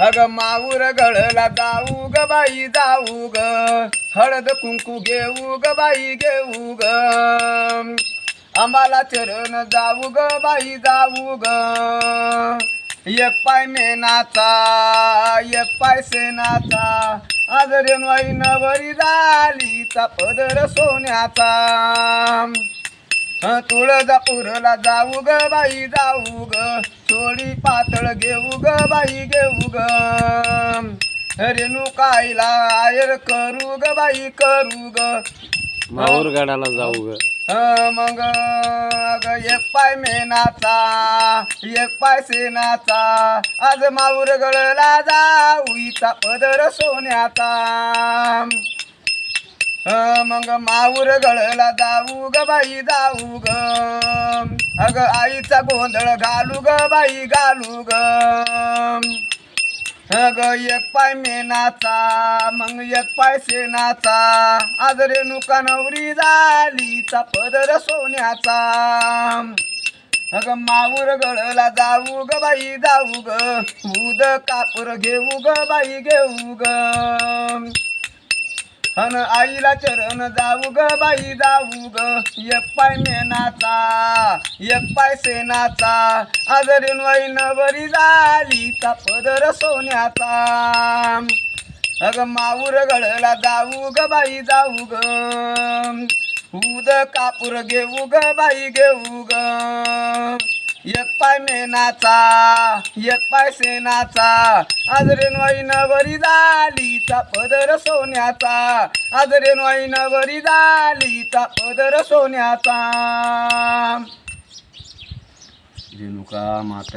अग माऊर गळला जाऊ ग बाई जाऊ ग. हळद कुंकू घेऊ ग बाई घेऊ ग. आम्हाला चरण जाऊ ग बाई जाऊ ग. एक पाय मेनाचा एक पाय सेनाचा. आज रेणवाई नवरी झालीचा पदर सोन्याचा. तुळजापूरला जाऊ ग बाई जाऊ ग. थोडी पातळ घेऊ ग बाई घेऊ ग. रेणुकाईला आयर करू ग बाई करू ग. माहूरगडाला जाऊ ग. हं, मग अग एक पाय मेनाचा एक पाय सेनाचा. आज माऊर गळला जाऊ इचा पदर सोन्याचा. मग माऊर गळला जाऊ ग बाई जाऊ ग. अग आईचा गोंधळ घालू ग बाई घालू ग. अग एक पाय मेनाचा मग एक पाय सेनाचा आज रेणुका नवरी झालीचा पदर सोन्याचा. अग माऊर गळला जाऊ ग बाई जाऊ ग. उद कापूर घेऊ ग बाई घेऊ ग. अन आईला चरण जाऊ ग बाई जाऊ ग. एक पाय मेनाचा एक पाय सेनाचा. आजरीन वाई नवरी झाली पदर सोन्याचा. अग माऊर गळला जाऊ ग बाई जाऊ ग. उद कापूर घेऊ ग बाई घेऊ ग. एक पाय मेनाचा एक पाय सेनाचा. आज रेणवाई नवरी झालीचा पदर सोन्याचा. आज रेणवाई नवरी झालीचा पदर सोन्याचा. रेणुका माता